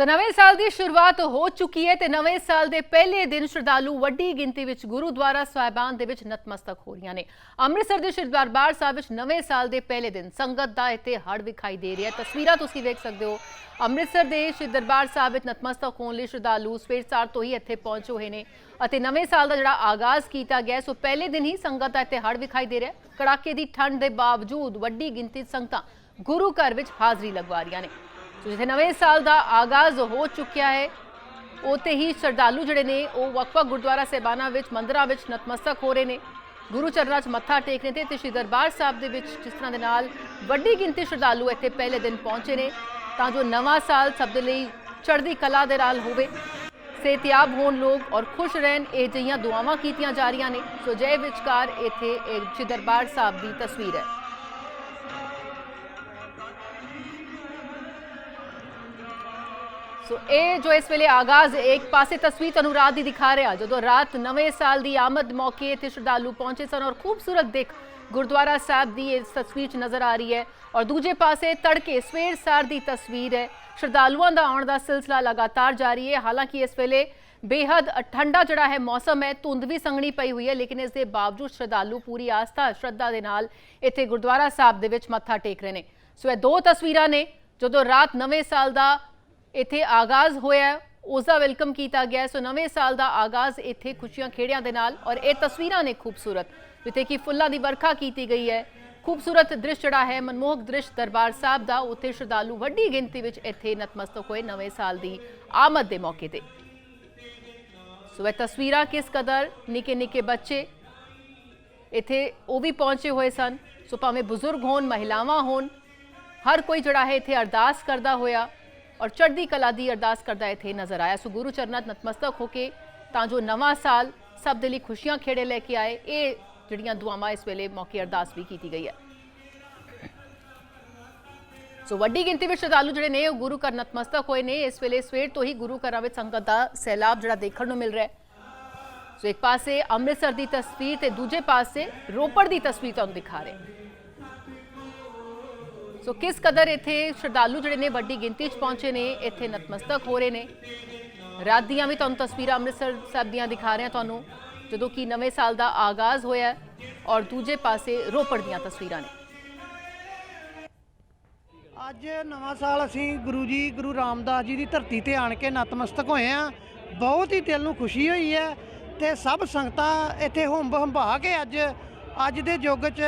ਸੋ ਨਵੇਂ ਸਾਲ ਦੀ ਸ਼ੁਰੂਆਤ ਹੋ ਚੁੱਕੀ ਹੈ ਤੇ ਨਵੇਂ ਸਾਲ ਦੇ ਪਹਿਲੇ ਦਿਨ ਸ਼ਰਧਾਲੂ ਵੱਡੀ ਗਿਣਤੀ ਵਿੱਚ ਗੁਰੂਦੁਆਰਾ ਸਾਹਿਬਾਨ ਦੇ ਵਿੱਚ ਨਤਮਸਤਕ ਹੋ ਰਹੀਆਂ ਨੇ। ਅੰਮ੍ਰਿਤਸਰ ਦੇ ਸ਼੍ਰੀ ਦਰਬਾਰ ਸਾਹਿਬ ਵਿੱਚ ਨਵੇਂ ਸਾਲ ਦੇ ਪਹਿਲੇ ਦਿਨ ਸੰਗਤ ਦਾ ਇੱਥੇ ਹੜ ਵਿਖਾਈ ਦੇ ਰਿਹਾ ਤਸਵੀਰਾਂ ਤੁਸੀਂ ਵੇਖ ਸਕਦੇ ਹੋ। ਅੰਮ੍ਰਿਤਸਰ ਦੇ ਸ਼੍ਰੀ ਦਰਬਾਰ ਸਾਹਿਬ ਵਿੱਚ ਨਤਮਸਤਕ ਹੋਣ ਲਈ ਸ਼ਰਧਾਲੂ ਸਵੇਰ ਸਾਰ ਤੋਂ ਹੀ ਇੱਥੇ ਪਹੁੰਚੇ ਹੋਏ ਨੇ ਅਤੇ ਨਵੇਂ ਸਾਲ ਦਾ ਜਿਹੜਾ ਆਗਾਜ਼ ਕੀਤਾ ਗਿਆ ਸੋ ਪਹਿਲੇ ਦਿਨ ਹੀ ਸੰਗਤ ਦਾ ਇੱਥੇ ਹੜ ਵਿਖਾਈ ਦੇ ਰਿਹਾ ਕੜਾਕੇ ਦੀ ਠੰਡ ਦੇ ਬਾਵਜੂਦ ਵੱਡੀ ਗਿਣਤੀ ਸੰਗਤਾਂ ਗੁਰੂ ਘਰ ਵਿੱਚ ਹਾਜ਼ਰੀ ਲਗਵਾ ਰਹੀਆਂ ਨੇ। ਸੋ ਜਿੱਥੇ ਨਵੇਂ ਸਾਲ ਦਾ ਆਗਾਜ਼ ਹੋ ਚੁੱਕਿਆ ਹੈ ਉਤੇ ਹੀ ਸ਼ਰਧਾਲੂ ਜਿਹੜੇ ਨੇ, ਉਹ ਵੱਖ-ਵੱਖ ਗੁਰਦੁਆਰਾ ਸਾਹਿਬਾਨਾਂ ਵਿੱਚ, ਮੰਦਰਾਂ ਵਿੱਚ ਨਤਮਸਤਕ ਹੋ ਰਹੇ ਨੇ। ਗੁਰੂ ਚਰਨਾਂ 'ਚ ਮੱਥਾ ਟੇਕਣੇ ਤੇ ਤੇ ਸ਼੍ਰੀ ਦਰਬਾਰ ਸਾਹਿਬ ਦੇ ਵਿੱਚ ਜਿਸ ਤਰ੍ਹਾਂ ਦੇ ਨਾਲ ਵੱਡੀ ਗਿਣਤੀ ਸ਼ਰਧਾਲੂ ਇੱਥੇ ਪਹਿਲੇ ਦਿਨ ਪਹੁੰਚੇ ਨੇ, ਤਾਂ ਜੋ ਨਵਾਂ ਸਾਲ ਸਭ ਦੇ ਲਈ ਚੜ੍ਹਦੀ ਕਲਾ ਦੇ ਨਾਲ ਹੋਵੇ। ਸਿਹਤਯਾਬ ਹੋਣ ਲੋਕ ਔਰ ਖੁਸ਼ ਰਹਿਣ, ਇਹ ਜਿਹੀਆਂ ਦੁਆਵਾਂ ਕੀਤੀਆਂ ਜਾ ਰਹੀਆਂ ਨੇ। ਸੋ ਜੈ ਵਿਚਕਾਰ ਇੱਥੇ ਇਹ ਸ਼੍ਰੀ ਦਰਬਾਰ ਸਾਹਿਬ ਦੀ ਤਸਵੀਰ ਹੈ। ਸੋ ਇਹ ਜੋ ਇਸ ਵੇਲੇ ਆਗਾਜ਼ ਇੱਕ ਪਾਸੇ ਤਸਵੀਰ ਤੁਹਾਨੂੰ ਰਾਤ ਦੀ ਦਿਖਾ ਰਿਹਾ, ਜਦੋਂ ਰਾਤ ਨਵੇਂ ਸਾਲ ਦੀ ਆਮਦ ਮੌਕੇ ਇੱਥੇ ਸ਼ਰਧਾਲੂ ਪਹੁੰਚੇ ਸਨ ਔਰ ਖੂਬਸੂਰਤ ਦੇਖ ਗੁਰਦੁਆਰਾ ਸਾਹਿਬ ਦੀ ਇਸ ਤਸਵੀਰ 'ਚ ਨਜ਼ਰ ਆ ਰਹੀ ਹੈ ਔਰ ਦੂਜੇ ਪਾਸੇ ਤੜਕੇ ਸਵੇਰ ਸਾਰ ਦੀ ਤਸਵੀਰ ਹੈ। ਸ਼ਰਧਾਲੂਆਂ ਦਾ ਆਉਣ ਦਾ ਸਿਲਸਿਲਾ ਲਗਾਤਾਰ ਜਾਰੀ ਹੈ। ਹਾਲਾਂਕਿ ਇਸ ਵੇਲੇ ਬੇਹੱਦ ਠੰਡਾ ਜਿਹੜਾ ਹੈ ਮੌਸਮ ਹੈ, ਧੁੰਦ ਵੀ ਸੰਘਣੀ ਪਈ ਹੋਈ ਹੈ, ਲੇਕਿਨ ਇਸ ਦੇ ਬਾਵਜੂਦ ਸ਼ਰਧਾਲੂ ਪੂਰੀ ਆਸਥਾ, ਸ਼ਰਧਾ ਦੇ ਨਾਲ ਇੱਥੇ ਗੁਰਦੁਆਰਾ ਸਾਹਿਬ ਦੇ ਵਿੱਚ ਮੱਥਾ ਟੇਕ ਰਹੇ ਨੇ। ਸੋ ਇਹ ਦੋ ਤਸਵੀਰਾਂ ਨੇ, ਜਦੋਂ ਰਾਤ ਨਵੇਂ ਸਾਲ ਦਾ ਇੱਥੇ ਆਗਾਜ਼ ਹੋਇਆ ਹੈ, ਉਸ ਦਾ ਵੈਲਕਮ ਕੀਤਾ ਗਿਆ ਸੋ ਨਵੇਂ ਸਾਲ ਦਾ ਆਗਾਜ਼ ਇੱਥੇ ਖੁਸ਼ੀਆਂ ਖੇੜਿਆਂ ਦੇ ਨਾਲ ਔਰ ਇਹ ਤਸਵੀਰਾਂ ਨੇ ਖੂਬਸੂਰਤ ਜਿੱਥੇ ਕਿ ਫੁੱਲਾਂ ਦੀ ਵਰਖਾ ਕੀਤੀ ਗਈ ਹੈ। ਖੂਬਸੂਰਤ ਦ੍ਰਿਸ਼ ਜਿਹੜਾ ਹੈ ਮਨਮੋਹਕ ਦ੍ਰਿਸ਼ ਦਰਬਾਰ ਸਾਹਿਬ ਦਾ ਉੱਥੇ ਸ਼ਰਧਾਲੂ ਵੱਡੀ ਗਿਣਤੀ ਵਿੱਚ ਇੱਥੇ ਨਤਮਸਤਕ ਹੋਏ ਨਵੇਂ ਸਾਲ ਦੀ ਆਮਦ ਦੇ ਮੌਕੇ ਤੇ। ਸੋ ਇਹ ਤਸਵੀਰਾਂ ਕਿਸ ਕਦਰ ਨਿੱਕੇ ਨਿੱਕੇ ਬੱਚੇ ਇੱਥੇ ਉਹ ਵੀ ਪਹੁੰਚੇ ਹੋਏ ਸਨ। ਸੋ ਭਾਵੇਂ ਬਜ਼ੁਰਗ ਹੋਣ ਮਹਿਲਾਵਾਂ ਹੋਣ ਹਰ ਕੋਈ ਜਿਹੜਾ ਹੈ ਇੱਥੇ ਅਰਦਾਸ ਕਰਦਾ ਹੋਇਆ ਔਰ ਚੜ੍ਹਦੀ ਕਲਾ ਦੀ ਅਰਦਾਸ ਕਰਦਾ ਇੱਥੇ ਨਜ਼ਰ ਆਇਆ ਸੋ ਗੁਰੂ ਚਰਨਾਂ ਨਤਮਸਤਕ ਹੋ ਕੇ ਤਾਂ ਜੋ ਨਵਾਂ ਸਾਲ ਸਭ ਦੇ ਲਈ ਖੁਸ਼ੀਆਂ ਖੇੜੇ ਲੈ ਕੇ ਆਏ ਇਹ ਜਿਹੜੀਆਂ ਦੁਆਵਾਂ ਇਸ ਵੇਲੇ ਮੌਕੇ ਅਰਦਾਸ ਵੀ ਕੀਤੀ ਗਈ ਹੈ ਸੋ ਵੱਡੀ ਗਿਣਤੀ ਵਿੱਚ ਸ਼ਰਧਾਲੂ ਜਿਹੜੇ ਨੇ ਉਹ ਗੁਰੂ ਘਰ ਨਤਮਸਤਕ ਹੋਏ ਨੇ ਇਸ ਵੇਲੇ ਸਵੇਰ ਤੋਂ ਹੀ ਗੁਰੂ ਘਰਾਂ ਵਿੱਚ ਸੰਗਤ ਦਾ ਸੈਲਾਬ ਜਿਹੜਾ ਦੇਖਣ ਨੂੰ ਮਿਲ ਰਿਹਾ ਹੈ ਸੋ ਇੱਕ ਪਾਸੇ ਅੰਮ੍ਰਿਤਸਰ ਦੀ ਤਸਵੀਰ ਤੇ ਦੂਜੇ ਪਾਸੇ ਰੋਪੜ ਦੀ ਤਸਵੀਰ ਤੁਹਾਨੂੰ ਦਿਖਾ ਰਹੇ ਸੋ ਕਿਸ ਕਦਰ ਇੱਥੇ ਸ਼ਰਧਾਲੂ ਜਿਹੜੇ ਨੇ ਵੱਡੀ ਗਿਣਤੀ 'ਚ ਪਹੁੰਚੇ ਨੇ, ਇੱਥੇ ਨਤਮਸਤਕ ਹੋ ਰਹੇ ਨੇ? ਰਾਤ ਦੀਆਂ ਵੀ ਤੁਹਾਨੂੰ ਤਸਵੀਰਾਂ ਅੰਮ੍ਰਿਤਸਰ ਸਾਹਿਬ ਦੀਆਂ ਦਿਖਾ ਰਹੇ ਹਾਂ ਤੁਹਾਨੂੰ, ਜਦੋਂ ਕਿ ਨਵੇਂ ਸਾਲ ਦਾ ਆਗਾਜ਼ ਹੋਇਆ ਔਰ ਦੂਜੇ ਪਾਸੇ ਰੋਪੜ ਦੀਆਂ ਤਸਵੀਰਾਂ ਨੇ। ਅੱਜ ਨਵਾਂ ਸਾਲ ਅਸੀਂ ਗੁਰੂ ਜੀ, ਗੁਰੂ ਰਾਮਦਾਸ ਜੀ ਦੀ ਧਰਤੀ ਤੇ ਆਣ ਕੇ ਨਤਮਸਤਕ ਹੋਏ ਆ ਬਹੁਤ ਹੀ ਦਿਲ ਨੂੰ ਖੁਸ਼ੀ ਹੋਈ ਹੈ ਤੇ ਸਭ ਸੰਗਤਾਂ ਇੱਥੇ ਹੁੰਬ ਹੰਭਾ ਕੇ ਅੱਜ ਅੱਜ ਦੇ ਯੁੱਗ 'ਚ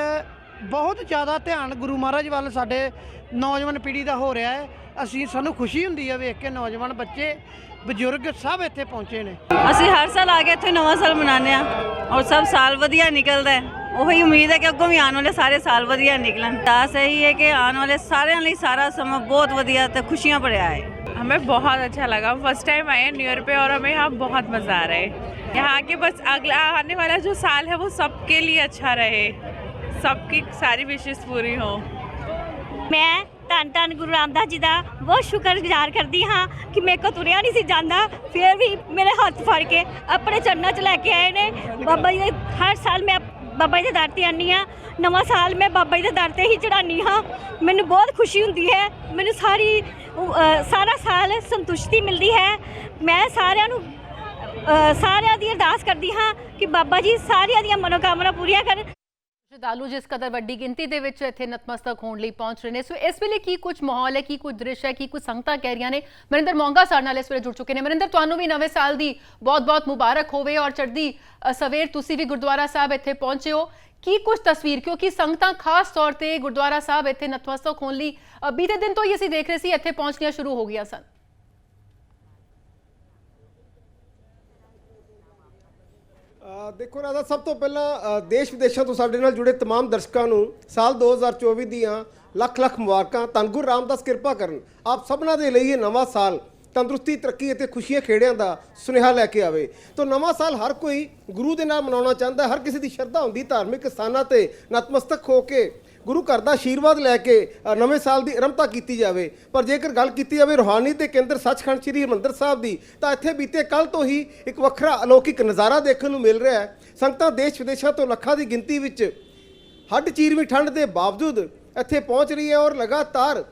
ਬਹੁਤ ਜ਼ਿਆਦਾ ਧਿਆਨ ਗੁਰੂ ਮਹਾਰਾਜ ਵੱਲ ਸਾਡੇ ਨੌਜਵਾਨ ਪੀੜ੍ਹੀ ਦਾ ਹੋ ਰਿਹਾ ਹੈ ਅਸੀਂ ਸਾਨੂੰ ਖੁਸ਼ੀ ਹੁੰਦੀ ਹੈ ਵੇਖ ਕੇ ਨੌਜਵਾਨ ਬੱਚੇ ਬਜ਼ੁਰਗ ਸਭ ਇੱਥੇ ਪਹੁੰਚੇ ਨੇ ਅਸੀਂ ਹਰ ਸਾਲ ਆ ਕੇ ਇੱਥੇ ਨਵਾਂ ਸਾਲ ਮਨਾਉਂਦੇ ਆ ਔਰ ਸਭ ਸਾਲ ਵਧੀਆ ਨਿਕਲਦਾ ਹੈ ਉਹੀ ਉਮੀਦ ਹੈ ਕਿ ਅੱਗੋਂ ਵੀ ਆਉਣ ਵਾਲੇ ਸਾਰੇ ਸਾਲ ਵਧੀਆ ਨਿਕਲਣ ਦਾਸ ਇਹੀ ਹੈ ਕਿ ਆਉਣ ਵਾਲੇ ਸਾਰਿਆਂ ਲਈ ਸਾਰਾ ਸਮਾਂ ਬਹੁਤ ਵਧੀਆ ਤੇ ਖੁਸ਼ੀਆਂ ਭਰਿਆ ਹੈ हमें बहुत अच्छा लगा फर्स्ट टाइम आए हैं न्यू ईयर पे और हमें यहाँ बहुत मज़ा आ रहा है यहाँ के बस अगला आने वाला जो साल है वो सबके लिए अच्छा रहे सबकी सारी विशेष पूरी हों ਮੈਂ ਧੰਨ ਧੰਨ ਗੁਰੂ ਰਾਮਦਾਸ ਜੀ ਦਾ ਬਹੁਤ ਸ਼ੁਕਰਗੁਜ਼ਾਰ ਕਰਦੀ ਹਾਂ ਕਿ ਮੇਰੇ ਕੋ ਤੁਰਿਆ ਨਹੀਂ ਸੀ ਜਾਂਦਾ ਫਿਰ ਵੀ ਮੇਰੇ ਹੱਥ ਫੜ ਕੇ ਆਪਣੇ ਚਰਨਾਂ 'ਚ ਲੈ ਕੇ ਆਏ ਨੇ ਬਾਬਾ ਜੀ ਦੇ ਹਰ ਸਾਲ ਮੈਂ ਬਾਬਾ ਜੀ ਦੇ ਦਰ ਤੇ ਆਉਂਦੀ ਹਾਂ ਨਵਾਂ ਸਾਲ ਮੈਂ ਬਾਬਾ ਜੀ ਦੇ ਦਰ ਤੇ ਹੀ ਚੜਾਉਂਦੀ ਹਾਂ ਮੈਨੂੰ ਬਹੁਤ ਖੁਸ਼ੀ ਹੁੰਦੀ ਹੈ ਮੈਨੂੰ ਸਾਰੀ ਅ, ਸਾਰਾ ਸਾਲ ਸੰਤੁਸ਼ਟੀ ਮਿਲਦੀ ਹੈ ਮੈਂ ਸਾਰਿਆਂ ਨੂੰ ਅ, ਸਾਰਿਆਂ ਦੀ ਅਰਦਾਸ ਕਰਦੀ ਹਾਂ ਕਿ ਬਾਬਾ ਜੀ ਸਾਰਿਆਂ ਦੀਆਂ ਮਨੋਕਾਮਨਾ ਪੂਰੀਆਂ ਕਰਨ ਸ਼ਰਧਾਲੂ ਜਿਸ ਕਦਰ ਵੱਡੀ ਗਿਣਤੀ ਦੇ ਵਿੱਚ ਇੱਥੇ ਨਤਮਸਤਕ ਹੋਣ ਲਈ ਪਹੁੰਚ ਰਹੇ ਨੇ। ਸੋ ਇਸ ਵੇਲੇ ਕੀ ਕੁਝ ਮਾਹੌਲ ਹੈ, ਕੀ ਕੁਝ ਦ੍ਰਿਸ਼ ਹੈ, ਕੀ ਕੁਝ ਸੰਗਤਾਂ ਕਹਿ ਰਹੀਆਂ ਨੇ? ਮਰਿੰਦਰ ਮੋਂਗਾ ਸਾਡੇ ਨਾਲ ਇਸ ਵੇਲੇ ਜੁੜ ਚੁੱਕੇ ਨੇ। ਮਰਿੰਦਰ ਤੁਹਾਨੂੰ ਵੀ ਨਵੇਂ ਸਾਲ ਦੀ ਬਹੁਤ-ਬਹੁਤ ਮੁਬਾਰਕ ਹੋਵੇ ਔਰ ਚੜ੍ਹਦੀ ਸਵੇਰ ਤੁਸੀਂ ਵੀ ਗੁਰਦੁਆਰਾ ਸਾਹਿਬ ਇੱਥੇ ਪਹੁੰਚੇ ਹੋ। ਕੀ ਕੁਝ ਤਸਵੀਰ? ਕਿਉਂਕਿ ਸੰਗਤਾਂ ਖਾਸ ਤੌਰ ਤੇ ਗੁਰਦੁਆਰਾ ਸਾਹਿਬ ਇੱਥੇ ਨਤਮਸਤਕ ਹੋਣ ਲਈ ਬੀਤੇ ਦਿਨ ਤੋਂ ਹੀ ਅਸੀਂ ਦੇਖ ਰਹੇ ਸੀ, ਇੱਥੇ ਪਹੁੰਚਣੀਆਂ ਸ਼ੁਰੂ ਹੋ ਗਈਆਂ ਸਨ। ਦੇਖੋ ਰਾਜਾ ਸਭ ਤੋਂ ਪਹਿਲਾਂ ਅ, ਦੇਸ਼ ਵਿਦੇਸ਼ਾਂ ਤੋਂ ਸਾਡੇ ਨਾਲ ਜੁੜੇ तमाम ਦਰਸ਼ਕਾਂ ਨੂੰ ਸਾਲ 2024 ਦੀਆਂ ਲੱਖ ਲੱਖ ਮੁਬਾਰਕਾਂ ਧੰਨ ਗੁਰੂ ਰਾਮਦਾਸ ਕਿਰਪਾ ਕਰਨ ਆਪ ਸਭਨਾਂ ਦੇ ਲਈ ਇਹ ਨਵਾਂ ਸਾਲ ਤੰਦਰੁਸਤੀ ਤਰੱਕੀ ਅਤੇ ਖੁਸ਼ੀਆਂ ਖੇੜਿਆਂ ਦਾ ਸੁਨੇਹਾ ਲੈ ਕੇ ਆਵੇ ਤੋਂ ਨਵਾਂ ਸਾਲ ਹਰ ਕੋਈ ਗੁਰੂ ਦੇ ਨਾਲ ਮਨਾਉਣਾ ਚਾਹੁੰਦਾ ਹੈ। ਹਰ ਕਿਸੇ ਦੀ ਸ਼ਰਧਾ ਹੁੰਦੀ ਧਾਰਮਿਕ ਸਥਾਨਾਂ ਤੇ ਨਤਮਸਤਕ ਹੋ ਕੇ ਗੁਰੂ ਘਰ ਦਾ ਆਸ਼ੀਰਵਾਦ ਲੈ ਕੇ ਨਵੇਂ ਸਾਲ ਦੀ ਆਰੰਭਤਾ ਕੀਤੀ ਜਾਵੇ। ਪਰ ਜੇਕਰ ਗੱਲ ਕੀਤੀ ਜਾਵੇ ਰੋਹਾਨੀ ਤੇ ਕੇਂਦਰ ਸੱਚਖੰਡ ਸ੍ਰੀ ਹਰਿਮੰਦਰ ਸਾਹਿਬ ਦੀ, ਤਾਂ ਇੱਥੇ ਬੀਤੇ ਕੱਲ ਤੋਂ ਹੀ ਇੱਕ ਵੱਖਰਾ ਅਲੌਕਿਕ ਨਜ਼ਾਰਾ ਦੇਖਣ ਨੂੰ ਮਿਲ ਰਿਹਾ ਹੈ। ਸੰਗਤਾਂ ਦੇਸ਼ ਵਿਦੇਸ਼ਾਂ ਤੋਂ ਲੱਖਾਂ ਦੀ ਗਿਣਤੀ ਵਿੱਚ ਹੱਡ ਚੀਰਵੀਂ ਠੰਡ ਦੇ ਬਾਵਜੂਦ ਇੱਥੇ ਪਹੁੰਚ ਰਹੀ ਹੈ ਔਰ ਲਗਾਤਾਰ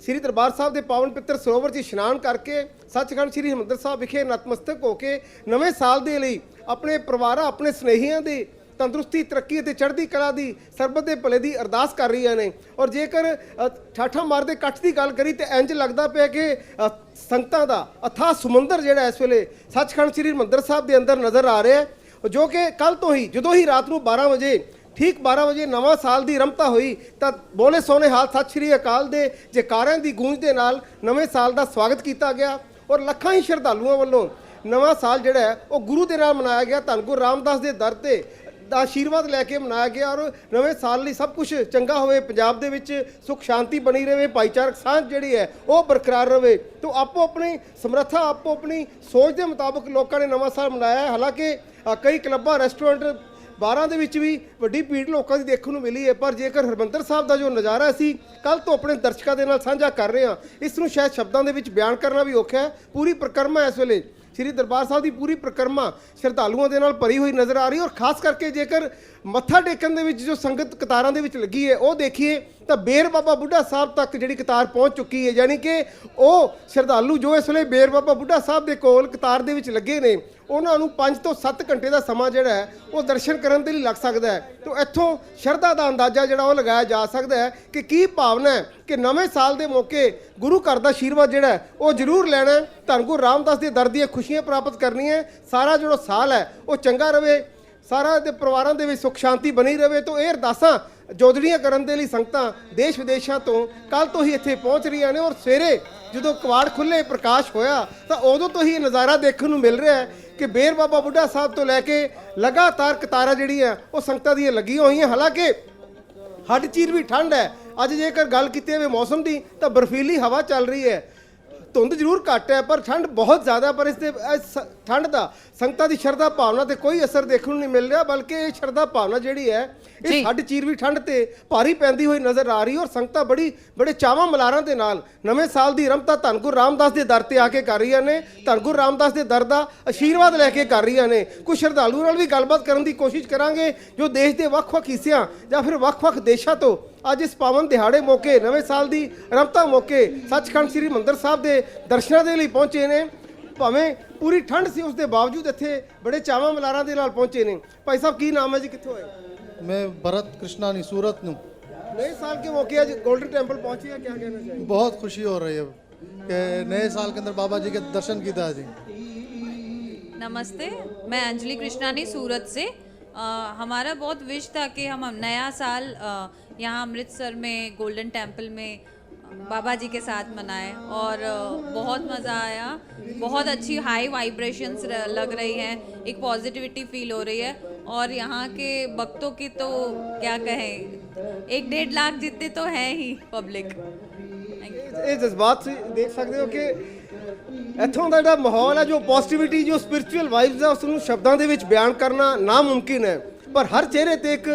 ਸ੍ਰੀ ਦਰਬਾਰ ਸਾਹਿਬ ਦੇ ਪਾਵਨ ਪਿੱਤਰ ਸਰੋਵਰ 'ਚ ਇਸ਼ਨਾਨ ਕਰਕੇ ਸੱਚਖੰਡ ਸ੍ਰੀ ਹਰਿਮੰਦਰ ਸਾਹਿਬ ਵਿਖੇ ਨਤਮਸਤਕ ਹੋ ਕੇ ਨਵੇਂ ਸਾਲ ਦੇ ਲਈ ਆਪਣੇ ਪਰਿਵਾਰਾਂ, ਆਪਣੇ ਸਨੇਹੀਆਂ ਦੇ ਤੰਦਰੁਸਤੀ ਤਰੱਕੀ ਅਤੇ ਚੜ੍ਹਦੀ ਕਲਾ ਦੀ ਸਰਬਤ ਦੇ ਭਲੇ ਦੀ ਅਰਦਾਸ ਕਰ ਰਹੀਆਂ ਨੇ। ਔਰ ਜੇਕਰ ਅ, ਠਾਠਾ ਮਾਰਦੇ ਇਕੱਠ ਦੀ ਗੱਲ ਕਰੀ ਤੇ ਇੰਜ ਲੱਗਦਾ ਪਿਆ ਕਿ ਅ, ਸੰਗਤਾਂ ਦਾ ਅਥਾਹ ਸਮੁੰਦਰ ਜਿਹੜਾ ਇਸ ਵੇਲੇ ਸੱਚਖੰਡ ਸ੍ਰੀ ਹਰਿਮੰਦਰ ਸਾਹਿਬ ਦੇ ਅੰਦਰ ਨਜ਼ਰ ਆ ਰਿਹਾ ਹੈ ਜੋ ਕਿ ਕੱਲ ਤੋਂ ਹੀ ਜਦੋਂ ਹੀ ਰਾਤ ਨੂੰ 12 ਵਜੇ ਠੀਕ 12 ਵਜੇ ਨਵਾਂ ਸਾਲ ਦੀ ਰਮਤਾ ਹੋਈ ਤਾਂ ਬੋਲੇ ਸੋਨੇ ਹਾਲ ਸਤਿ ਸ਼੍ਰੀ ਅਕਾਲ ਦੇ ਜੈਕਾਰਿਆਂ ਦੀ ਗੂੰਜ ਦੇ ਨਾਲ ਨਵੇਂ ਸਾਲ ਦਾ ਸਵਾਗਤ ਕੀਤਾ ਗਿਆ। ਔਰ ਲੱਖਾਂ ਹੀ ਸ਼ਰਧਾਲੂਆਂ ਵੱਲੋਂ ਨਵਾਂ ਸਾਲ ਜਿਹੜਾ ਉਹ ਗੁਰੂ ਦੇ ਨਾਲ ਮਨਾਇਆ ਗਿਆ। ਧੰਨ ਗੁਰੂ ਰਾਮਦਾਸ ਦੇ ਦਰ ਤੇ ਦਾ ਆਸ਼ੀਰਵਾਦ ਲੈ ਕੇ ਮਨਾਇਆ ਗਿਆ ਔਰ ਨਵੇਂ ਸਾਲ ਲਈ ਸਭ ਕੁਝ ਚੰਗਾ ਹੋਵੇ, ਪੰਜਾਬ ਦੇ ਵਿੱਚ ਸੁਖ, ਸ਼ਾਂਤੀ ਬਣੀ ਰਹੇ ਭਾਈਚਾਰਕ ਸਾਂਝ ਜਿਹੜੀ ਹੈ ਉਹ ਬਰਕਰਾਰ ਰਹੇ ਤੋਂ ਆਪੋ ਆਪਣੀ ਸਮਰੱਥਾ, ਆਪੋ ਆਪਣੀ ਸੋਚ ਦੇ ਮੁਤਾਬਕ ਲੋਕਾਂ ਨੇ ਨਵਾਂ ਸਾਲ ਮਨਾਇਆ ਹਾਲਾਂਕਿ ਕਈ ਕਲੱਬਾਂ, ਰੈਸਟੋਰੈਂਟ ਬਾਰਾਂ ਦੇ ਵਿੱਚ ਵੀ ਵੱਡੀ ਭੀੜ ਲੋਕਾਂ ਦੀ ਦੇਖਣ ਨੂੰ ਮਿਲੀ ਹੈ, ਪਰ ਜੇਕਰ ਹਰਮੰਦਰ ਸਾਹਿਬ ਦਾ ਜੋ ਨਜ਼ਾਰਾ ਸੀ ਕੱਲ ਤੋਂ ਆਪਣੇ ਦਰਸ਼ਕਾਂ ਦੇ ਨਾਲ ਸਾਂਝਾ ਕਰ ਰਹੇ ਹਾਂ। ਇਸ ਨੂੰ ਸ਼ਾਇਦ ਸ਼ਬਦਾਂ ਦੇ ਵਿੱਚ ਬਿਆਨ ਕਰਨਾ ਵੀ ਔਖਾ ਹੈ। ਪੂਰੀ ਪ੍ਰਕਰਮਾ ਇਸ ਵੇਲੇ ਸ੍ਰੀ ਦਰਬਾਰ ਸਾਹਿਬ ਦੀ ਪੂਰੀ ਪ੍ਰਕਰਮਾ ਸ਼ਰਧਾਲੂਆਂ ਦੇ ਨਾਲ ਭਰੀ ਹੋਈ ਨਜ਼ਰ ਆ ਰਹੀ ਔਰ ਖਾਸ ਕਰਕੇ ਜੇਕਰ ਮੱਥਾ ਟੇਕਣ ਦੇ ਵਿੱਚ ਜੋ ਸੰਗਤ ਕਤਾਰਾਂ ਦੇ ਵਿੱਚ ਲੱਗੀ ਹੈ, ਉਹ ਦੇਖੀਏ ਤਾਂ ਬੇਰ ਬਾਬਾ ਬੁੱਢਾ ਸਾਹਿਬ ਤੱਕ ਜਿਹੜੀ ਕਤਾਰ ਪਹੁੰਚ ਚੁੱਕੀ ਹੈ, ਯਾਨੀ ਕਿ ਉਹ ਸ਼ਰਧਾਲੂ ਜੋ ਇਸ ਵੇਲੇ ਬੇਰ ਬਾਬਾ ਬੁੱਢਾ ਸਾਹਿਬ ਦੇ ਕੋਲ ਕਤਾਰ ਦੇ ਵਿੱਚ ਲੱਗੇ ਨੇ, ਉਹਨਾਂ ਨੂੰ 5 ਤੋਂ 7 ਘੰਟੇ ਦਾ ਸਮਾਂ ਜਿਹੜਾ ਹੈ, ਉਹ ਦਰਸ਼ਨ ਕਰਨ ਦੇ ਲਈ ਲੱਗ ਸਕਦਾ ਹੈ। ਤੋਂ ਇੱਥੋਂ ਸ਼ਰਧਾ ਦਾ ਅੰਦਾਜ਼ਾ ਜਿਹੜਾ ਉਹ ਲਗਾਇਆ ਜਾ ਸਕਦਾ ਹੈ ਕਿ ਕੀ ਭਾਵਨਾ ਹੈ ਕਿ ਨਵੇਂ ਸਾਲ ਦੇ ਮੌਕੇ ਗੁਰੂ ਘਰ ਦਾ ਆਸ਼ੀਰਵਾਦ ਜਿਹੜਾ ਉਹ ਜ਼ਰੂਰ ਲੈਣਾ ਧੰਨ ਗੁਰੂ ਰਾਮਦਾਸ ਦੇ ਦਰ ਦੀਆਂ ਖੁਸ਼ੀਆਂ ਪ੍ਰਾਪਤ ਕਰਨੀਆਂ ਸਾਰਾ ਜਿਹੜਾ ਸਾਲ ਹੈ, ਉਹ ਚੰਗਾ ਰਵੇ ਸਾਰਾ ਦੇ ਪਰਿਵਾਰਾਂ ਦੇ ਵਿੱਚ ਸੁਖ ਸ਼ਾਂਤੀ ਬਣੀ ਰਵੇ ਤੋਂ ਇਹ ਅਰਦਾਸਾਂ ਜੋਦੜੀਆਂ ਕਰਨ ਦੇ ਲਈ ਸੰਗਤਾਂ ਦੇਸ਼ ਵਿਦੇਸ਼ਾਂ ਤੋਂ ਕੱਲ ਤੋਂ ਹੀ ਇੱਥੇ ਪਹੁੰਚ ਰਹੀਆਂ ਨੇ ਔਰ ਸਵੇਰੇ ਜਦੋਂ ਕਵਾੜ ਖੁੱਲੇ ਪ੍ਰਕਾਸ਼ ਹੋਇਆ, ਤਾਂ ਉਦੋਂ ਤੋਂ ਹੀ ਇਹ ਨਜ਼ਾਰਾ ਦੇਖਣ ਨੂੰ ਮਿਲ ਰਿਹਾ ਹੈ ਕਿ ਬੇਰ ਬਾਬਾ ਬੁੱਢਾ ਸਾਹਿਬ ਤੋਂ ਲੈ ਕੇ ਲਗਾਤਾਰ ਕਤਾਰਾਂ ਜਿਹੜੀਆਂ ਉਹ ਸੰਗਤਾਂ ਦੀਆਂ ਲੱਗੀਆਂ ਹੋਈਆਂ। ਹਾਲਾਂਕਿ ਹੱਡ ਚੀਰ ਵੀ ਠੰਡ ਹੈ। ਅੱਜ ਜੇਕਰ ਗੱਲ ਕੀਤੀ ਜਾਵੇ ਮੌਸਮ ਦੀ, ਤਾਂ ਬਰਫੀਲੀ ਹਵਾ ਚੱਲ ਰਹੀ ਹੈ। ਧੁੰਦ ਜ਼ਰੂਰ ਘੱਟ ਹੈ, ਪਰ ਠੰਡ ਬਹੁਤ ਜ਼ਿਆਦਾ ਪਰ ਇਸ ਦੇ ਸ- ਠੰਡ ਦਾ ਸੰਗਤਾਂ ਦੀ ਸ਼ਰਧਾ ਭਾਵਨਾ ਤੇ ਕੋਈ ਅਸਰ ਦੇਖਣ ਨੂੰ ਨਹੀਂ ਮਿਲ ਰਿਹਾ ਬਲਕਿ ਇਹ ਸ਼ਰਧਾ ਭਾਵਨਾ ਜਿਹੜੀ ਹੈ। ਇਹ ਹੱਡ ਚੀਰ ਵੀ ਠੰਡ ਤੇ ਭਾਰੀ ਪੈਂਦੀ ਹੋਈ ਨਜ਼ਰ ਆ ਰਹੀ ਔਰ ਸੰਗਤਾਂ ਬੜੀ ਬੜੇ ਚਾਵਾਂ ਮਲਾਰਾਂ ਦੇ ਨਾਲ ਨਵੇਂ ਸਾਲ ਦੀ ਰਮਤਾ ਧੰਨ ਗੁਰੂ ਰਾਮਦਾਸ ਦੇ ਦਰ ਤੇ ਆ ਕੇ ਕਰ ਰਹੀਆਂ ਨੇ। ਧੰਨ ਗੁਰੂ ਰਾਮਦਾਸ ਦੇ ਦਰ ਦਾ ਆਸ਼ੀਰਵਾਦ ਲੈ ਕੇ ਕਰ ਰਹੀਆਂ ਨੇ। ਕੁਝ ਸ਼ਰਧਾਲੂਆਂ ਨਾਲ ਵੀ ਗੱਲਬਾਤ ਕਰਨ ਦੀ ਕੋਸ਼ਿਸ਼ ਕਰਾਂਗੇ ਜੋ ਦੇਸ਼ ਦੇ ਵੱਖ-ਵੱਖ ਹਿੱਸਿਆਂ ਜਾਂ ਫਿਰ ਵੱਖ-ਵੱਖ ਦੇਸ਼ਾਂ ਤੋਂ ਅੱਜ ਇਸ ਪਾਵਨ ਦਿਹਾੜੇ ਮੌਕੇ ਨਵੇਂ ਸਾਲ ਦੀ ਰਮਤਾ ਮੌਕੇ ਸੱਚਖੰਡ ਸ੍ਰੀ ਮੰਦਰ ਸਾਹਿਬ ਦੇ ਦਰਸ਼ਨਾਂ ਦੇ ਲਈ ਪਹੁੰਚੇ ਨੇ। ਭਾਵੇਂ ਪੂਰੀ ਠੰਡ ਸੀ ਉਸ ਦੇ ਬਾਵਜੂਦ ਇੱਥੇ ਬੜੇ ਚਾਵਾਂ ਮਲਾਰਾਂ ਦੇ ਨਾਲ ਪਹੁੰਚੇ ਨੇ ਭਾਈ ਸਾਹਿਬ ਕੀ ਨਾਮ ਹੈ ਜੀ ਕਿੱਥੋਂ ਆਏ मैं भरत कृष्णानी सूरत हूँ नए साल के मौके आज गोल्डन टेम्पल पहुंचे हैं क्या कहना चाहिए बहुत खुशी हो रही है कि नए साल के अंदर बाबा जी के दर्शन किया जी नमस्ते मैं अंजलि कृष्णानी सूरत से अ, हमारा बहुत विश था कि हम नया साल अ, यहाँ अमृतसर में गोल्डन टेम्पल में अ, बाबा जी के साथ मनाएं और अ, बहुत मज़ा आया बहुत अच्छी हाई वाइब्रेशंस लग रही हैं एक पॉजिटिविटी फील हो रही है और यहाँ के भक्तों की तो क्या कहें एक डेढ़ लाख जितने तो हैं ही पब्लिक थैंक यू ਇਹ ਜਜ਼ਬਾਤ ਤੁਸੀਂ ਦੇਖ ਸਕਦੇ ਹੋ ਕਿ ਇੱਥੋਂ ਦਾ ਜਿਹੜਾ ਮਾਹੌਲ ਹੈ ਜੋ ਪੋਜ਼ਿਟਿਵਿਟੀ ਜੋ ਸਪਿਰਚੁਅਲ ਵਾਈਬਸ ਹੈ ਉਸ ਨੂੰ ਸ਼ਬਦਾਂ ਦੇ ਵਿੱਚ ਬਿਆਨ ਕਰਨਾ ਨਾਮੁਮਕਿਨ ਹੈ ਪਰ ਹਰ ਚਿਹਰੇ ਤੇ ਇੱਕ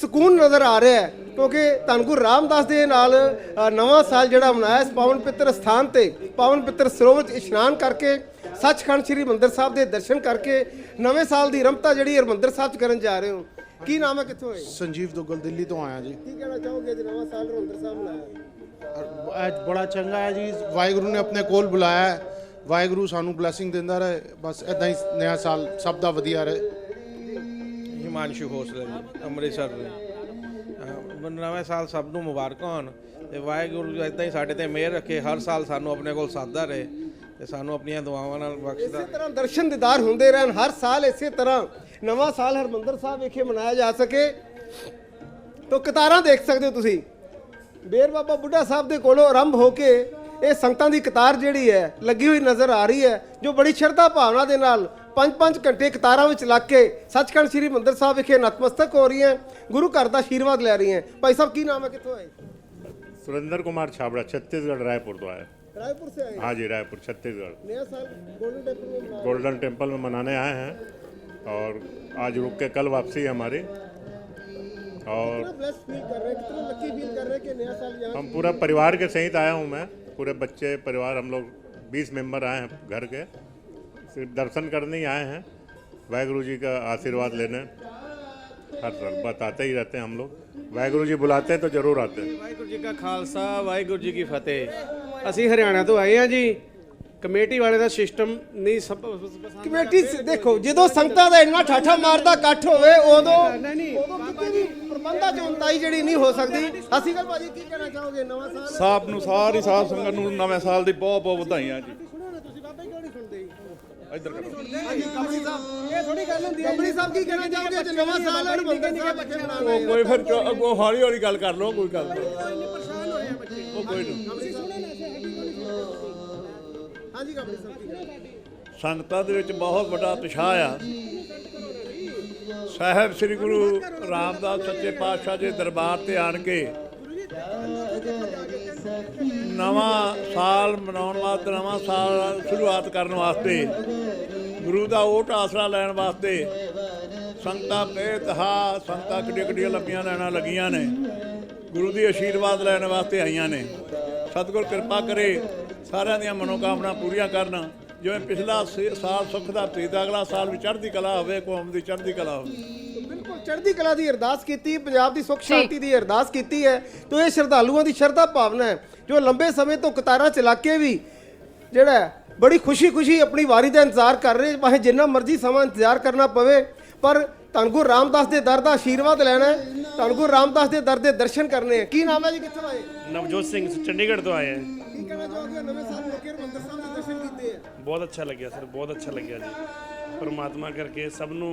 ਸਕੂਨ ਨਜ਼ਰ ਆ ਰਿਹਾ ਹੈ ਕਿਉਂਕਿ ਧੰਨ ਗੁਰੂ ਰਾਮਦਾਸ ਦੇ ਨਾਲ ਨਵਾਂ ਸਾਲ ਜਿਹੜਾ ਮਨਾਇਆ ਇਸ ਪਾਵਨ ਪਿੱਤਰ ਸਥਾਨ ਤੇ ਪਾਵਨ ਪਿੱਤਰ ਸਰੋਵਰ 'ਚ ਇਸ਼ਨਾਨ ਕਰਕੇ ਸੱਚਖੰਡ ਸ੍ਰੀ ਮੰਦਰ ਸਾਹਿਬ ਦੇ ਦਰਸ਼ਨ ਕਰਕੇ ਨਵੇਂ ਸਾਲ ਦੀ ਰਮਤਾ ਜਿਹੜੀ ਹਰਿਮੰਦਰ ਸਾਹਿਬ 'ਚ ਕਰਨ ਜਾ ਰਹੇ ਹੋ। ਕੀ ਨਾਮ ਹੈ ਕਿੱਥੋਂ ਹੈ ਸੰਜੀਵ ਦੁੱਗਲ ਦਿੱਲੀ ਤੋਂ ਆਇਆ ਜੀ। ਕੀ ਕਹਿਣਾ ਚਾਹੋਗੇ ਜੀ ਨਵਾਂ ਸਾਲ ਹਰਿਮੰਦਰ ਸਾਹਿਬ ਮਨਾਇਆ? ਅੱਜ ਬੜਾ ਚੰਗਾ ਹੈ ਜੀ ਵਾਹਿਗੁਰੂ ਨੇ ਆਪਣੇ ਕੋਲ ਬੁਲਾਇਆ ਵਾਹਿਗੁਰੂ ਸਾਨੂੰ ਬਲੇਸਿੰਗ ਦਿੰਦਾ ਰਹੇ ਬਸ ਇਦਾਂ ਹੀ ਨਵਾਂ ਸਾਲ ਸਭ ਦਾ ਵਧੀਆ ਰਹੇ। ਹਿਮਾਂਸ਼ੂ ਖੋਸਲਾ ਜੀ ਅੰਮ੍ਰਿਤਸਰ ਦੇ। ਅਹ ਨਵੇਂ ਸਾਲ ਸਭ ਨੂੰ ਮੁਬਾਰਕਾਂ ਹੋਣ। ਤੇ ਵਾਹਿਗੁਰੂ ਜੀ ਇਦਾਂ ਹੀ ਸਾਡੇ ਤੇ ਮਿਹਰ ਰੱਖੇ ਹਰ ਸਾਲ ਸਾਨੂੰ ਆਪਣੇ ਕੋਲ ਸਾਦਾ ਰਹੇ ਤੇ ਸਾਨੂੰ ਆਪਣੀਆਂ ਦੁਆਵਾਂ ਨਾਲ ਬਖਸ਼ਦਾ ਇਸੇ ਤਰ੍ਹਾਂ ਦਰਸ਼ਨ ਦੀਦਾਰ ਹੁੰਦੇ ਰਹਿਣ ਹਰ ਸਾਲ ਇਸੇ ਤਰ੍ਹਾਂ ਨਵਾਂ ਸਾਲ ਹਰਮੰਦਰ ਸਾਹਿਬ ਵਿਖੇ ਮਨਾਇਆ ਜਾ ਸਕੇ। ਤੋ ਕਤਾਰਾਂ ਦੇਖ ਸਕਦੇ ਹੋ ਤੁਸੀਂ। ਬੇਰ ਬਾਬਾ ਬੁੱਢਾ ਸਾਹਿਬ ਦੇ ਕੋਲੋਂ ਆਰੰਭ ਹੋ ਕੇ ਇਹ ਸੰਗਤਾਂ ਦੀ ਕਤਾਰ ਜਿਹੜੀ ਹੈ ਲੱਗੀ ਹੋਈ ਨਜ਼ਰ ਆ ਰਹੀ ਹੈ ਜੋ ਬੜੀ ਸ਼ਰਧਾ ਭਾਵਨਾ ਦੇ ਨਾਲ ਪੰਜ ਪੰਜ ਘੰਟੇ ਕਤਾਰਾਂ ਵਿੱਚ ਲੱਗ ਕੇ ਸੱਚਖੰਡ ਸ੍ਰੀ ਮੰਦਰ ਸਾਹਿਬ ਵਿਖੇ ਨਤਮਸਤਕ ਹੋ ਰਹੀਆਂ ਗੁਰੂ ਘਰ ਦਾ ਆਸ਼ੀਰਵਾਦ ਲੈ ਰਹੀਆਂ ਭਾਈ ਸਾਹਿਬ ਕੀ ਨਾਮ ਹੈ ਕਿੱਥੋਂ ਆਏ सुरेंद्र कुमार छाबड़ा छत्तीसगढ़ रायपुर तो आए ਰਾਏਪੁਰ ਸੇ ਆਏ हाँ जी रायपुर छत्तीसगढ़ नया साल गोल्डन टेम्पल में मना गोल्डन टेम्पल में मनाने आए हैं और आज रुक के कल वापसी है हमारी और कितना ब्लेस फील कर रहे हैं कितना लकी फील कर रहे हैं कि नया साल यहाँ हम पूरा परिवार के सहित आया हूँ मैं पूरे बच्चे परिवार हम लोग बीस मेंबर आए हैं घर के सिर्फ दर्शन करने ही आए हैं वाहेगुरु जी का आशीर्वाद लेने हर साल बताते ही रहते हैं हम लोग वाहेगुरु जी बुलाते हैं तो जरूर आते हैं ਵਾਹਿਗੁਰੂ ਜੀ ਕਾ ਖਾਲਸਾ ਵਾਹਿਗੁਰੂ ਜੀ ਕੀ ਫਤਿਹ ਅਸੀਂ ਹਰਿਆਣਾ ਤੋਂ ਆਏ ਆ ਜੀ ਕਮੇਟੀ ਵਾਲੇ ਦਾ ਸਿਸਟਮ ਨਹੀਂ ਸਭ ਕਮੇਟੀ ਸ- ਦੇਖੋ ਜਦੋਂ ਸੰਗਤਾਂ ਦਾ ਇੰਨਾ ਠਾਠਾ ਮਾਰਦਾ ਇਕੱਠ ਹੋਵੇ ਉਦੋਂ ਉਦੋਂ ਕਿਤੇ ਵੀ ਪ੍ਰਬੰਧਾਂ ਚ ਉਨਤਾਈ ਜਿਹੜੀ ਨਹੀਂ ਹੋ ਸਕਦੀ ਅਸੀਂ ਗੱਲ ਭਾਜੀ ਕੀ ਕਹਿਣਾ ਚਾਹੋਗੇ ਨਵਾਂ ਸਾਲ ਸਾਹਿਬ ਨੂੰ ਸਾਰੀ ਸਾਧ ਸੰਗਤ ਨੂੰ ਨਵੇਂ ਸਾਲ ਦੀ ਬਹੁਤ ਬਹੁਤ ਵਧਾਈਆਂ ਜੀ ਇੱਧਰ ਕਰੋ। ਹਾਂਜੀ ਕੰਬਲੀ ਸਾਹਿਬ। ਇਹ ਥੋੜੀ ਗੱਲ ਹੁੰਦੀ ਹੈ। ਕੰਬਲੀ ਸਾਹਿਬ ਕੀ ਕਹਿਣਾ ਚਾਹੋਗੇ? ਅੱਜ ਨਵਾਂ ਸਾਲ ਹੈ ਬੰਦੇ ਸਾਹਿਬ ਬੱਚੇ ਮਨਾ ਰਹੇ ਉਹ ਕੋਈ ਫਿਰ ਚੋ- ਅੱਗੋਂ ਹੌਲੀ ਹੌਲੀ ਗੱਲ ਕਰ ਲਓ ਕੋਈ ਗੱਲ ਨਹੀਂ। ਉਹ ਕੋਈ ਨਹੀਂ। ਹਾਂਜੀ ਕੰਬਲੀ ਸਾਹਿਬ ਕੀ ਕਹਿਣਾ? ਸੰਗਤਾਂ ਦੇ ਵਿੱਚ ਬਹੁਤ ਵੱਡਾ ਉਤਸ਼ਾਹ ਆ। ਸਾਹਿਬ ਸ੍ਰੀ ਗੁਰੂ ਰਾਮਦਾਸ ਸੱਚੇ ਪਾਤਸ਼ਾਹ ਦੇ ਦਰਬਾਰ ਤੇ ਆਣ ਕੇ ਨਵਾਂ ਸਾਲ ਮਨਾਉਣ ਵਾਸਤੇ ਨਵਾਂ ਸਾਲ ਸ਼ੁਰੂਆਤ ਕਰਨ ਵਾਸਤੇ ਗੁਰੂ ਦਾ ਓਟ ਆਸਰਾ ਲੈਣ ਵਾਸਤੇ ਸੰਗਤਾਂ ਬੇਤਹਾ ਸੰਗਤਾਂ ਕਿੱਡੀਆਂ ਕਿੱਡੀਆਂ ਲੰਬੀਆਂ ਲੈਣਾ ਲੱਗੀਆਂ ਨੇ ਗੁਰੂ ਦੀ ਆਸ਼ੀਰਵਾਦ ਲੈਣ ਵਾਸਤੇ ਆਈਆਂ ਨੇ। ਸਤਿਗੁਰ ਕਿਰਪਾ ਕਰੇ ਸਾਰਿਆਂ ਦੀਆਂ ਮਨੋਕਾਮਨਾ ਪੂਰੀਆਂ ਕਰਨ ਜਿਵੇਂ ਪਿਛਲਾ ਸੇ- ਸਾਲ ਸੁੱਖ ਦਾ ਭੇਦ ਅਗਲਾ ਸਾਲ ਵੀ ਚੜ੍ਹਦੀ ਕਲਾ ਹੋਵੇ ਕੌਮ ਦੀ ਚੜ੍ਹਦੀ ਕਲਾ ਹੋਵੇ। ਬਿਲਕੁਲ ਚੜ੍ਹਦੀ ਕਲਾ ਦੀ ਅਰਦਾਸ ਕੀਤੀ ਪੰਜਾਬ ਦੀ ਸੁੱਖ ਸ਼ਾਂਤੀ ਦੀ ਅਰਦਾਸ ਕੀਤੀ ਹੈ ਤੋ ਇਹ ਸ਼ਰਧਾਲੂਆਂ ਦੀ ਸ਼ਰਧਾ ਭਾਵਨਾ ਹੈ। ਜੋ ਲੰਬੇ ਸਮੇਂ ਤੋਂ ਕਤਾਰਾਂ ਚਲਾ ਕੇ ਵੀ ਜਿਹੜਾ ਹੈ, ਬੜੀ ਖੁਸ਼ੀ-ਖੁਸ਼ੀ ਆਪਣੀ ਵਾਰੀ ਦਾ ਇੰਤਜ਼ਾਰ ਕਰ ਰਹੇ ਚਾਹੇ ਜਿੰਨਾ ਮਰਜ਼ੀ ਸਮਾਂ ਇੰਤਜ਼ਾਰ ਕਰਨਾ ਪਵੇ ਪਰ ਧੰਨ ਗੁਰੂ ਰਾਮਦਾਸ ਦੇ ਦਰ ਦਾ ਆਸ਼ੀਰਵਾਦ ਲੈਣਾ ਹੈ ਧੰਨ ਗੁਰੂ ਰਾਮਦਾਸ ਦੇ ਦਰ ਦੇ ਦਰਸ਼ਨ ਕਰਨੇ ਹੈ। ਕੀ ਨਾਮ ਹੈ ਜੀ ਕਿੱਥੋਂ ਆਏ? ਨਵਜੋਤ ਸਿੰਘ ਚੰਡੀਗੜ੍ਹ ਤੋਂ ਆਏ ਆ ਕੀ ਕਹਿਣਾ ਚਾਹੋਗੇ? ਨਵੇਂ ਸਾਲ ਮੌਕੇ ਹਰਿਮੰਦਰ ਸਾਹਿਬ ਦੇ ਦਰਸ਼ਨ ਕੀਤੇ ਹੈ। ਬਹੁਤ ਅੱਛਾ ਲੱਗਿਆ ਸਰ ਬਹੁਤ ਅੱਛਾ ਲੱਗਿਆ ਜੀ। ਪਰਮਾਤਮਾ ਕਰਕੇ ਸਭ ਨੂੰ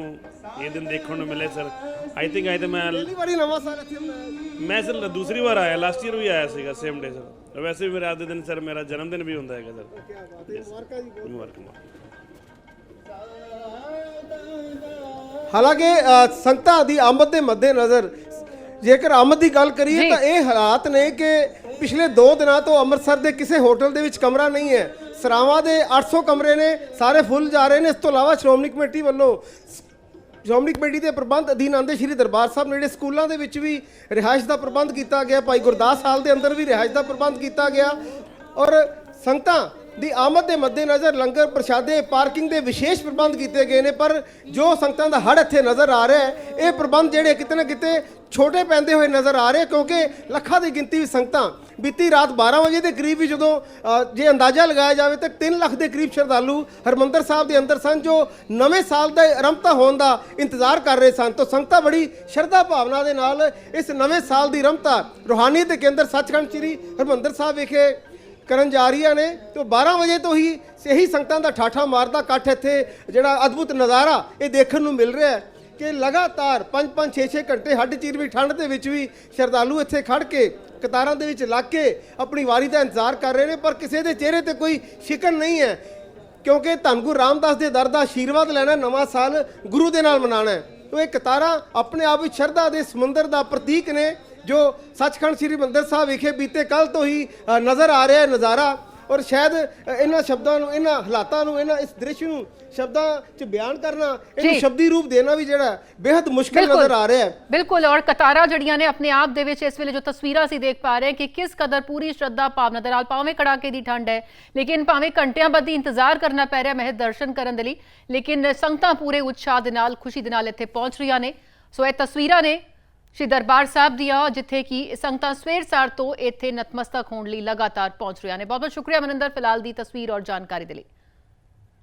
ਇਹ ਦਿਨ ਦੇਖਣ ਨੂੰ ਮਿਲੇ ਸਰ। ਆਈ ਥਿੰਕ ਆਈ ਤਾਂ ਮੈਂ ਪਹਿਲੀ ਵਾਰੀ ਨਵਾਂ ਸਾਲ ਇੱਥੇ ਮਨਾਇਆ। ਮੈਂ ਸਰ ਦੂਸਰੀ ਵਾਰ ਆਇਆ ਲਾਸਟ ਈਅਰ ਵੀ ਆਇਆ ਸੀਗਾ ਸੇਮ ਡੇ ਸਰ। ਵੈਸੇ ਵੀ ਮੇਰੇ ਅੱਜ ਦੇ ਦਿਨ ਸਰ ਮੇਰਾ ਜਨਮ ਦਿਨ ਵੀ ਹੁੰਦਾ ਹੈਗਾ ਸਰ। ਕਿਆ ਬਾਤ ਹੈ ਮੁਬਾਰਕਾਂ ਜੀ ਬਹੁਤ। ਮੁਬਾਰਕਾਂ ਹਾਲਾਂਕਿ ਅ, ਸੰਗਤਾਂ ਦੀ ਆਮਦ ਦੇ ਮੱਦੇਨਜ਼ਰ ਜੇਕਰ ਆਮਦ ਦੀ ਗੱਲ ਕਰੀਏ। ਤਾਂ ਇਹ ਹਾਲਾਤ ਨੇ ਕਿ ਪਿਛਲੇ 2 ਦਿਨਾਂ ਤੋਂ ਅੰਮ੍ਰਿਤਸਰ ਦੇ ਕਿਸੇ ਹੋਟਲ ਦੇ ਵਿੱਚ ਕਮਰਾ ਨਹੀਂ ਹੈ। ਸਰਾਵਾਂ ਦੇ 800 ਕਮਰੇ ਨੇ, ਸਾਰੇ ਫੁੱਲ ਜਾ ਰਹੇ ਨੇ। ਇਸ ਤੋਂ ਇਲਾਵਾ ਸ਼੍ਰੋਮਣੀ ਕਮੇਟੀ ਵੱਲੋਂ ਸ਼੍ਰੋਮਣੀ ਕਮੇਟੀ ਦੇ ਪ੍ਰਬੰਧ ਅਧੀਨ ਆਉਂਦੇ ਸ਼੍ਰੀ ਦਰਬਾਰ ਸਾਹਿਬ ਨੇੜੇ ਸਕੂਲਾਂ ਦੇ ਵਿੱਚ ਵੀ ਰਿਹਾਇਸ਼ ਦਾ ਪ੍ਰਬੰਧ ਕੀਤਾ ਗਿਆ। ਭਾਈ ਗੁਰਦਾਸ ਹਾਲ ਦੇ ਅੰਦਰ ਵੀ ਰਿਹਾਇਸ਼ ਦਾ ਪ੍ਰਬੰਧ ਕੀਤਾ ਗਿਆ। ਔਰ ਸੰਗਤਾਂ ਦੀ ਆਮਦ ਦੇ ਮੱਦੇਨਜ਼ਰ ਲੰਗਰ ਪ੍ਰਸ਼ਾਦੇ, ਪਾਰਕਿੰਗ ਦੇ ਵਿਸ਼ੇਸ਼ ਪ੍ਰਬੰਧ ਕੀਤੇ ਗਏ ਨੇ, ਪਰ ਜੋ ਸੰਗਤਾਂ ਦਾ ਹੜ ਇੱਥੇ ਨਜ਼ਰ ਆ ਰਿਹਾ ਹੈ, ਇਹ ਪ੍ਰਬੰਧ ਜਿਹੜੇ ਕਿਤੇ ਨਾ ਕਿਤੇ ਛੋਟੇ ਪੈਂਦੇ ਹੋਏ ਨਜ਼ਰ ਆ ਰਹੇ, ਕਿਉਂਕਿ ਲੱਖਾਂ ਦੀ ਗਿਣਤੀ ਵਿੱਚ ਸੰਗਤਾਂ ਬੀਤੀ ਰਾਤ 12 ਵਜੇ ਦੇ ਕਰੀਬ ਵੀ ਜਦੋਂ ਜੇ ਅੰਦਾਜ਼ਾ ਲਗਾਇਆ ਜਾਵੇ ਤਾਂ 3 ਲੱਖ ਦੇ ਕਰੀਬ ਸ਼ਰਧਾਲੂ ਹਰਮੰਦਰ ਸਾਹਿਬ ਦੇ ਅੰਦਰ ਸਨ, ਜੋ ਨਵੇਂ ਸਾਲ ਦਾ ਆਰੰਭਤਾ ਹੋਣ ਦਾ ਇੰਤਜ਼ਾਰ ਕਰ ਰਹੇ ਸਨ। ਤਾਂ ਸੰਗਤਾਂ ਬੜੀ ਸ਼ਰਧਾ ਭਾਵਨਾ ਦੇ ਨਾਲ ਇਸ ਨਵੇਂ ਸਾਲ ਦੀ ਆਰੰਭਤਾ ਰੂਹਾਨੀਅਤ ਦੇ ਕੇਂਦਰ ਸੱਚਖੰਡ ਸ੍ਰੀ ਹਰਮੰਦਰ ਸਾਹਿਬ ਵਿਖੇ ਕਰਨ ਜਾ ਰਹੀਆਂ ਨੇ ਤੇ 12 ਵਜੇ ਤੋਂ ਹੀ ਇਹੀ ਸੰਗਤਾਂ ਦਾ ਠਾਠਾ ਮਾਰਦਾ ਇਕੱਠ ਇੱਥੇ ਜਿਹੜਾ ਅਦਭੁਤ ਨਜ਼ਾਰਾ ਇਹ ਦੇਖਣ ਨੂੰ ਮਿਲ ਰਿਹਾ ਹੈ ਕਿ ਲਗਾਤਾਰ 5-5 6-6 ਘੰਟੇ ਹੱਡ ਚੀਰ ਵੀ ਠੰਡ ਦੇ ਵਿੱਚ ਵੀ ਸ਼ਰਧਾਲੂ ਇੱਥੇ ਖੜ ਕੇ ਕਤਾਰਾਂ ਦੇ ਵਿੱਚ ਲੱਗ ਕੇ ਆਪਣੀ ਵਾਰੀ ਦਾ ਇੰਤਜ਼ਾਰ ਕਰ ਰਹੇ ਨੇ, ਪਰ ਕਿਸੇ ਦੇ ਚਿਹਰੇ ਤੇ ਕੋਈ ਸ਼ਿਕਨ ਨਹੀਂ ਹੈ, ਕਿਉਂਕਿ ਧੰਨ ਗੁਰੂ ਰਾਮਦਾਸ ਦੇ ਦਰ ਦਾ ਆਸ਼ੀਰਵਾਦ ਲੈਣਾ ਨਵਾਂ ਸਾਲ ਗੁਰੂ ਦੇ ਨਾਲ ਮਨਾਉਣਾ ਹੈ। ਤੋ ਇਹ ਕਤਾਰਾਂ ਆਪਣੇ ਆਪ ਵਿੱਚ ਸ਼ਰਧਾ ਦੇ ਸਮੁੰਦਰ ਦਾ ਪ੍ਰਤੀਕ ਨੇ। ਜੋ ਸੱਚਖੰਡ ਸ੍ਰੀ ਮੰਦਰ ਸਾਹਿਬ ਵਿਖੇ ਬੀਤੇ ਕੱਲ ਤੋਂ ਹੀ ਨਜ਼ਰ ਆ ਰਿਹਾ ਹੈ ਨਜ਼ਾਰਾ ਔਰ ਸ਼ਾਇਦ ਇਹਨਾਂ ਸ਼ਬਦਾਂ ਨੂੰ ਇਹਨਾਂ ਹਾਲਾਤਾਂ ਨੂੰ ਇਹਨਾਂ ਇਸ ਦ੍ਰਿਸ਼ ਨੂੰ ਸ਼ਬਦਾਂ 'ਚ ਬਿਆਨ ਕਰਨਾ ਇਹਨੂੰ। ਸ਼ਬਦੀ ਰੂਪ ਦੇਣਾ ਵੀ ਜਿਹੜਾ ਬੇहद ਮੁਸ਼ਕਲ। ਨਜ਼ਰ ਆ ਰਿਹਾ ਹੈ ਬਿਲਕੁਲ ਔਰ ਕਤਾਰਾਂ ਜੜੀਆਂ ਨੇ ਆਪਣੇ ਆਪ ਦੇ ਵਿੱਚ ਇਸ ਵੇਲੇ ਜੋ ਤਸਵੀਰਾਂ ਅਸੀਂ ਦੇਖ ਪਾ ਰਹੇ ਹਾਂ ਕਿ ਕਿਸ ਕਦਰ ਪੂਰੀ ਸ਼ਰਧਾ ਭਾਵਨਾ ਦੇ ਨਾਲ ਭਾਵੇਂ ਕੜਾਕੇ ਦੀ ਠੰਡ ਹੈ ਲੇਕਿਨ ਭਾਵੇਂ ਘੰਟਿਆਂ ਬੱਧੀ ਇੰਤਜ਼ਾਰ ਕਰਨਾ ਪੈ ਰਿਹਾ ਮਹਿਜ ਦਰਸ਼ਨ ਕਰਨ ਦੇ ਲਈ ਲੇਕਿਨ ਸੰਗਤਾਂ ਪੂਰੇ ਉਤਸ਼ਾਹ ਦੇ ਨਾਲ ਖੁਸ਼ੀ ਦੇ ਨਾਲ ਇੱਥੇ ਪਹੁੰਚ ਰਹੀਆਂ ਨੇ ਸੋ ਇਹ ਤਸਵੀਰਾਂ ਨੇ ਸ਼੍ਰੀ ਦਰਬਾਰ ਸਾਹਿਬ ਦੀਆਂ, ਜਿੱਥੇ ਕਿ ਸੰਗਤਾਂ ਸਵੇਰ ਸਾਰ ਤੋਂ ਇੱਥੇ ਨਤਮਸਤਕ ਹੋਣ ਲਈ ਲਗਾਤਾਰ ਪਹੁੰਚ ਰਹੀਆਂ ਨੇ। ਬਹੁਤ ਬਹੁਤ ਸ਼ੁਕਰੀਆ ਮਨਿੰਦਰ, ਫਿਲਹਾਲ ਦੀ ਤਸਵੀਰ ਔਰ ਜਾਣਕਾਰੀ ਦੇ ਲਈ।